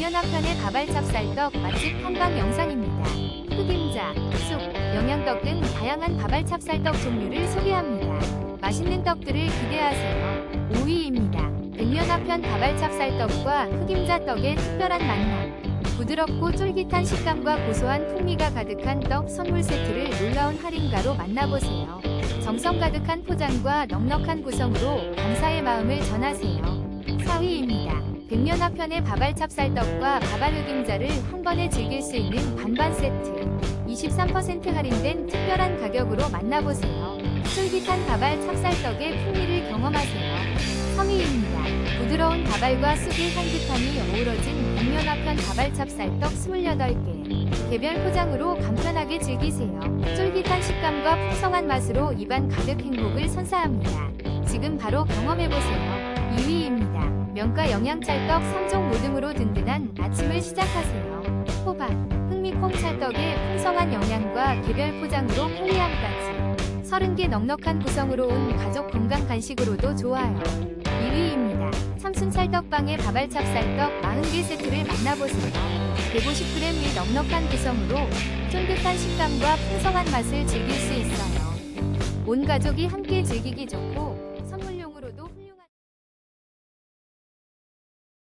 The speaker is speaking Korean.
백년화편의 가발 찹쌀떡 맛집 탐방 영상입니다. 흑임자, 쑥, 영양떡 등 다양한 가발 찹쌀떡 종류를 소개합니다. 맛있는 떡들을 기대하세요. 5위입니다. 백년화편 가발 찹쌀떡과 흑임자 떡의 특별한 만남. 부드럽고 쫄깃한 식감과 고소한 풍미가 가득한 떡 선물 세트를 놀라운 할인가로 만나보세요. 정성 가득한 포장과 넉넉한 구성으로 감사의 마음을 전하세요. 4위입니다. 백년화편의 바발찹쌀떡과 바발흑임자를 한 번에 즐길 수 있는 반반 세트. 23% 할인된 특별한 가격으로 만나보세요. 쫄깃한 바발 찹쌀떡의 풍미를 경험하세요. 3위입니다. 부드러운 바발과 쑥의 향긋함이 어우러진 백년화편 바발 찹쌀떡 28개. 개별 포장으로 간편하게 즐기세요. 쫄깃한 식감과 풍성한 맛으로 입안 가득 행복을 선사합니다. 지금 바로 경험해보세요. 2위입니다. 면과 영양 찰떡 3종 모듬으로 든든한 아침을 시작하세요. 호박, 흑미콩 찰떡의 풍성한 영양과 개별 포장으로 편리함까지 30개 넉넉한 구성으로 온 가족 건강 간식으로도 좋아요. 2위입니다. 삼순 찰떡빵의 바발찹 쌀떡 40개 세트를 만나보세요. 150g의 넉넉한 구성으로 쫀득한 식감과 풍성한 맛을 즐길 수 있어요. 온 가족이 함께 즐기기 좋고